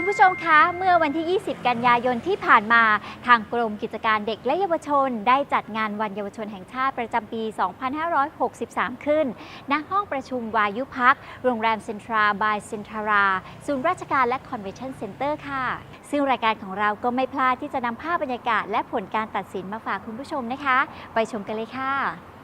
คุณผู้ชมคะ เมื่อวันที่ 20 กันยายนที่ผ่านมา ทางกรมกิจการเด็กและเยาวชน ได้จัดงานวันเยาวชนแห่งชาติประจำปี 2563 ขึ้น ณ ห้องประชุมวายุพัก โรงแรมเซ็นทราบายเซ็นทรา ศูนย์ราชการและคอนเวนชั่นเซ็นเตอร์ค่ะ ซึ่งรายการของเราก็ไม่พลาดที่จะนำภาพบรรยากาศ และผลการตัดสินมาฝากคุณผู้ชมนะคะ ไปชมกันเลยค่ะ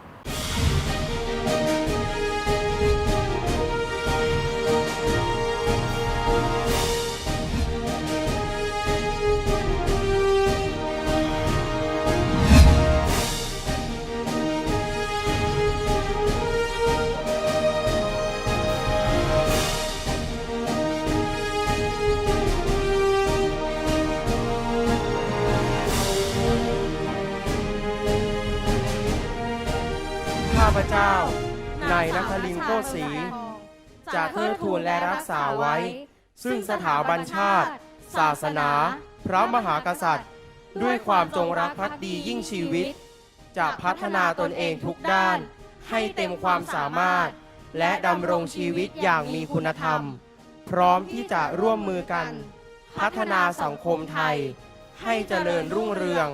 พเจ้านายนครินทร์โคตรศรีจะเทิดทูนและรักษาไว้ ซึ่งสถาบันชาติ ศาสนา พระมหากษัตริย์ ด้วยความจงรักภักดียิ่งชีวิต จะพัฒนาตนเองทุกด้าน ให้เต็มความสามารถ และดำรงชีวิตอย่างมีคุณธรรม พร้อมที่จะร่วมมือกัน พัฒนาสังคมไทย ให้เจริญรุ่งเรือง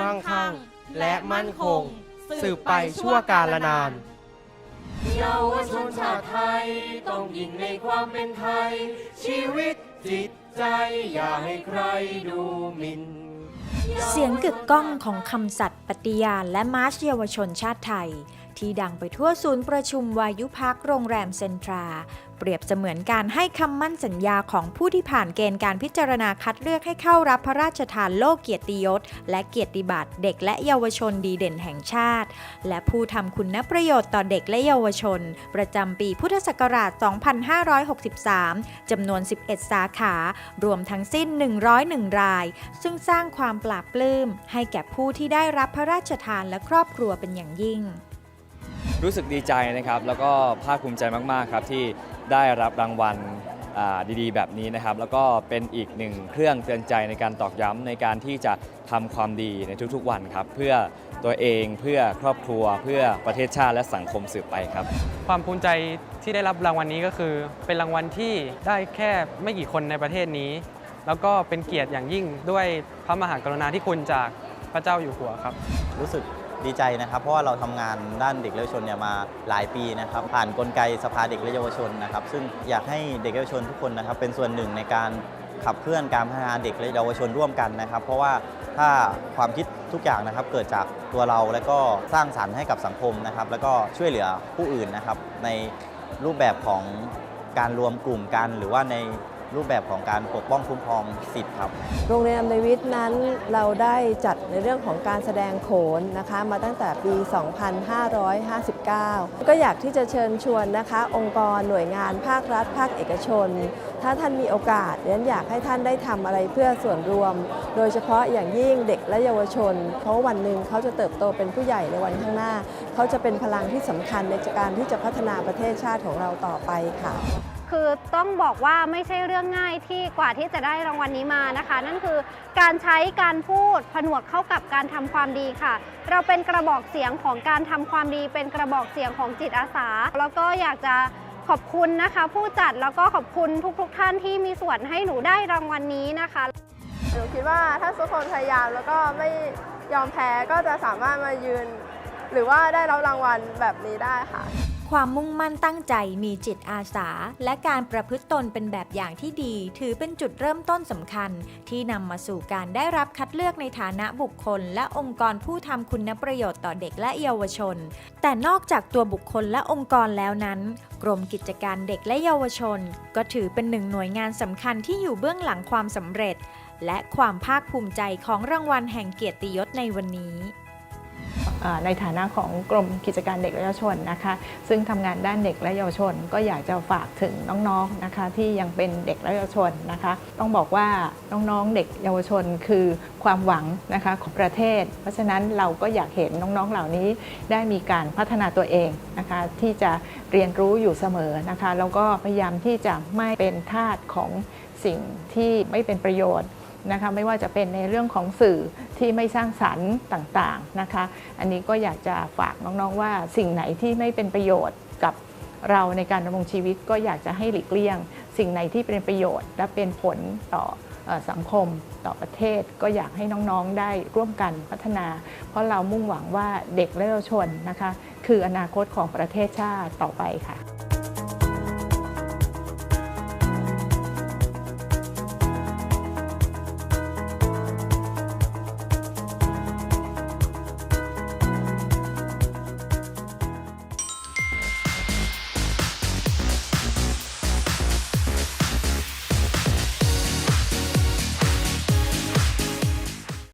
มั่งคั่ง และมั่นคง สืบไปชั่วกาลนาน เยาวชนชาติไทย ต้องยิ่งในความเป็นไทย ชีวิตจิตใจอย่าให้ใครดูหมิ่น เสียงกึกก้องของคำสัตย์ปฏิญาณและมาร์ชเยาวชนชาติไทย ที่ดังไปทั่วศูนย์ประชุมวายุพักโรงแรมเซ็นทรา เปรียบเสมือนการให้คำมั่นสัญญาของผู้ที่ผ่านเกณฑ์การพิจารณาคัดเลือกให้เข้ารับพระราชทานโลกเกียรติยศ และเกียรติบัตรเด็กและเยาวชนดีเด่นแห่งชาติ และผู้ทำคุณประโยชน์ต่อเด็กและเยาวชน ประจำปีพุทธศักราช 2563 จำนวน 11 สาขา รวมทั้งสิ้น 101 ราย ซึ่งสร้างความปราบปลื้มให้แก่ผู้ที่ได้รับพระราชทานและครอบครัวเป็นอย่างยิ่ง รู้สึกดีใจนะครับ แล้วก็ภาคภูมิใจมาก ๆ ครับ ที่ได้รับรางวัลดีๆ แบบนี้นะครับ แล้วก็เป็นอีกหนึ่งเครื่องเตือนใจในการตอกย้ำในการที่จะทำความดีในทุกๆ วันครับ เพื่อตัวเองเพื่อครอบครัว เพื่อประเทศชาติและสังคมสืบไปครับ ความภูมิใจที่ได้รับรางวัลนี้ก็คือ เป็นรางวัลที่ได้แค่ไม่กี่คนในประเทศนี้ แล้วก็เป็นเกียรติอย่างยิ่งด้วยพระมหากรุณาธิคุณจากพระเจ้าอยู่หัวครับ รู้สึก ดีใจนะครับ เพราะว่าเราทำงานด้านเด็กและเยาวชนเนี่ยมาหลายปีนะครับ ผ่านกลไกสภาเด็กและเยาวชนนะครับ ซึ่งอยากให้เด็กและเยาวชนทุกคนนะครับ เป็นส่วนหนึ่งในการขับเคลื่อนการพัฒนาเด็กและเยาวชนร่วมกันนะครับ เพราะว่าถ้าความคิดทุกอย่างนะครับ เกิดจากตัวเราและก็สร้างสรรค์ให้กับสังคมนะครับ แล้วก็ช่วยเหลือผู้อื่นนะครับ ในรูปแบบของการรวมกลุ่มกันหรือว่าใน รูปแบบของการปกป้องคุ้มครองสิทธิ์ครับ โรงเรียนอำนวยวิทย์นั้นเราได้จัดในเรื่องของการแสดงโขนนะคะ มาตั้งแต่ปี 2559 ก็อยากที่จะเชิญชวนนะคะ องค์กรหน่วยงานภาครัฐ ภาคเอกชน ถ้าท่านมีโอกาสเรียนอยากให้ท่านได้ทำอะไรเพื่อส่วนรวม โดยเฉพาะอย่างยิ่งเด็กและเยาวชน เพราะวันหนึ่งเขาจะเติบโตเป็นผู้ใหญ่ในวันข้างหน้า เขาจะเป็นพลังที่สำคัญในการที่จะพัฒนาประเทศชาติของเราต่อไปค่ะ คือต้องบอกว่าไม่ใช่เรื่องง่ายที่กว่าที่จะได้รางวัลนี้มานะคะ นั่นคือการใช้การพูดผนวกเข้ากับการทำความดีค่ะ เราเป็นกระบอกเสียงของการทำความดี เป็นกระบอกเสียงของจิตอาสา แล้วก็อยากจะขอบคุณนะคะ ผู้จัดแล้วก็ขอบคุณทุกๆทท่านที่มีส่วนให้หนูได้รางวัลนี้นะคะหนูคิดว่าถ้าทุกคนพยายามแล้วก็ไม่ยอมแพ้ก็จะสามารถมายืน หรือว่าได้รับรางวัลแบบนี้ได้ค่ะ ความมุ่งมั่นตั้งใจมีจิตอาสา และการประพฤติตนเป็นแบบอย่างที่ดี ถือเป็นจุดเริ่มต้นสำคัญ ที่นำมาสู่การได้รับคัดเลือกในฐานะบุคคล และองค์กรผู้ทำคุณประโยชน์ต่อเด็กและเยาวชน แต่นอกจากตัวบุคคลและองค์กรแล้วนั้น กรมกิจการเด็กและเยาวชน ก็ถือเป็นหนึ่งหน่วยงานสำคัญที่อยู่เบื้องหลังความสำเร็จ และความภาคภูมิใจของรางวัลแห่งเกียรติยศในวันนี้ ในฐานะของกรมกิจการเด็กและเยาวชนนะคะ ซึ่งทำงานด้านเด็กและเยาวชน ก็อยากจะฝากถึงน้องๆนะคะที่ยังเป็นเด็กและเยาวชนนะคะ ต้องบอกว่าน้องๆเด็กเยาวชนคือความหวังนะคะของประเทศ เพราะฉะนั้นเราก็อยากเห็นน้องๆเหล่านี้ได้มีการพัฒนาตัวเองนะคะที่จะเรียนรู้อยู่เสมอนะคะแล้วก็พยายามที่จะไม่เป็นทาสของสิ่งที่ไม่เป็นประโยชน์ นะคะไม่ว่าจะเป็นในเรื่องของสื่อที่ไม่สร้างสรรค์ต่างๆนะคะ อันนี้ก็อยากจะฝากน้องๆว่าสิ่งไหนที่ไม่เป็นประโยชน์กับเราในการดำรงชีวิตก็อยากจะให้หลีกเลี่ยง สิ่งไหนที่เป็นประโยชน์ และเป็นผลต่ออสังคมต่อประเทศก็อยากให้น้องๆได้ร่วมกันพัฒนา เพราะเรามุ่งหวังว่าเด็กและเยาวชนนะคะ คืออนาคตของประเทศชาติต่อไปค่ะ